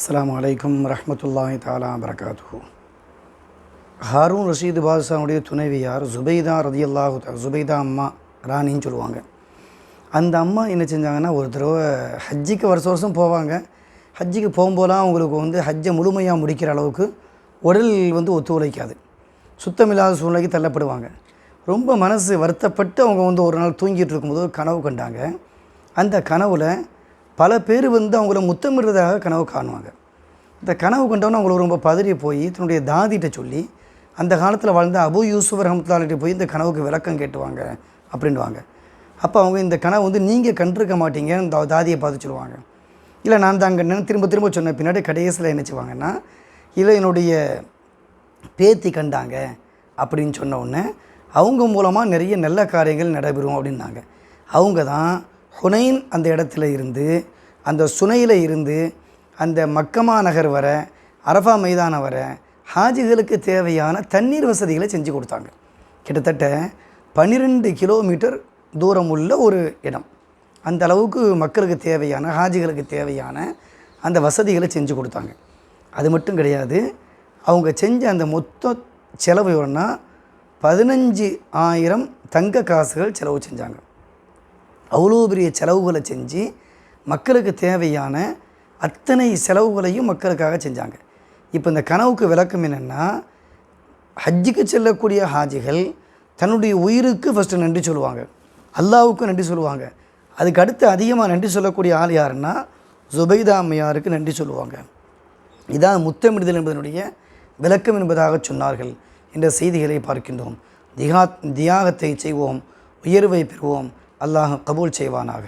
அஸ்லாம் அலைக்கும் ரஹமத்துல்லாஹி தாலா வரகாத்து ஹாரூன் ரஷீது பாதுஷாவுடைய துணைவியார் ஜுபைதா ரதியல்லாஹு தா ஜுபைதா அம்மா ராணின்னு சொல்லுவாங்க. அந்த அம்மா என்ன செஞ்சாங்கன்னா ஒரு தடவை ஹஜ்ஜிக்கு வருஷம் வருஷம் போவாங்க. ஹஜ்ஜிக்கு போகும்போதெல்லாம் அவங்களுக்கு வந்து ஹஜ்ஜை முழுமையாக முடிக்கிற அளவுக்கு உடல் வந்து ஒத்துழைக்காது சுத்தமில்லாத சூழ்நிலைக்கு தள்ளப்படுவாங்க. ரொம்ப மனசு வருத்தப்பட்டு அவங்க வந்து ஒரு நாள் தூங்கிட்டு இருக்கும்போது ஒரு கனவு கண்டாங்க. அந்த கனவில் பல பேர் வந்து அவங்கள முத்தமிடுறதாக கனவு காணுவாங்க. இந்த கனவு கண்டவொன்னே அவங்கள ரொம்ப பதறி போய் தன்னுடைய தாதிகிட்ட சொல்லி அந்த காலத்தில் வாழ்ந்த அபு யூசுஃப் ரஹமத்துல்லாகிட்ட போய் இந்த கனவுக்கு விளக்கம் கேட்டுவாங்க அப்படின்வாங்க அப்போ அவங்க இந்த கனவு வந்து நீங்கள் கண்டிருக்க மாட்டீங்க இந்த தாதியை பார்த்து சொல்லுவாங்க. இல்லை நான் தான் கண்டேன்னு திரும்ப திரும்ப சொன்ன பின்னாடி கடைசியில் என்ன இல்லை என்னுடைய பேத்தி கண்டாங்க அப்படின்னு சொன்ன உடனே அவங்க மூலமாக நிறைய நல்ல காரியங்கள் நடைபெறும் அப்படின்னாங்க. அவங்க தான் ஹுனைன் அந்த இடத்துல இருந்து அந்த சுனையில் இருந்து அந்த மக்கமா நகர் வர அரஃபா மைதானம் வர ஹாஜிகளுக்கு தேவையான தண்ணீர் வசதிகளை செஞ்சு கொடுத்தாங்க. கிட்டத்தட்ட பன்னிரெண்டு கிலோமீட்டர் தூரம் உள்ள ஒரு இடம். அந்த அளவுக்கு மக்களுக்கு தேவையான ஹாஜிகளுக்கு தேவையான அந்த வசதிகளை செஞ்சு கொடுத்தாங்க. அது மட்டும் கிடையாது அவங்க செஞ்ச அந்த மொத்த செலவு எவ்வளோன்னா பதினஞ்சு ஆயிரம் தங்க காசுகள் செலவு செஞ்சாங்க. அவ்வளோ பெரிய செலவுகளை செஞ்சு மக்களுக்கு தேவையான அத்தனை செலவுகளையும் மக்களுக்காக செஞ்சாங்க. இப்போ இந்த கனவுக்கு விளக்கம் என்னென்னா ஹஜ்ஜுக்கு செல்லக்கூடிய ஹாஜிகள் தன்னுடைய உயிருக்கு ஃபஸ்ட்டு நன்றி சொல்லுவாங்க. அல்லாவுக்கும் நன்றி சொல்லுவாங்க. அதுக்கு அடுத்து அதிகமாக நன்றி சொல்லக்கூடிய ஆள் யாருன்னா ஜுபைதா அம்மையாருக்கு நன்றி சொல்லுவாங்க. இதான் முத்தமிடுதல் என்பதனுடைய விளக்கம் என்பதாக சொன்னார்கள் என்ற செய்திகளை பார்க்கின்றோம். திகா தியாகத்தை செய்வோம் உயர்வை பெறுவோம் அல்லாஹ் கபூல் செய்வானாக.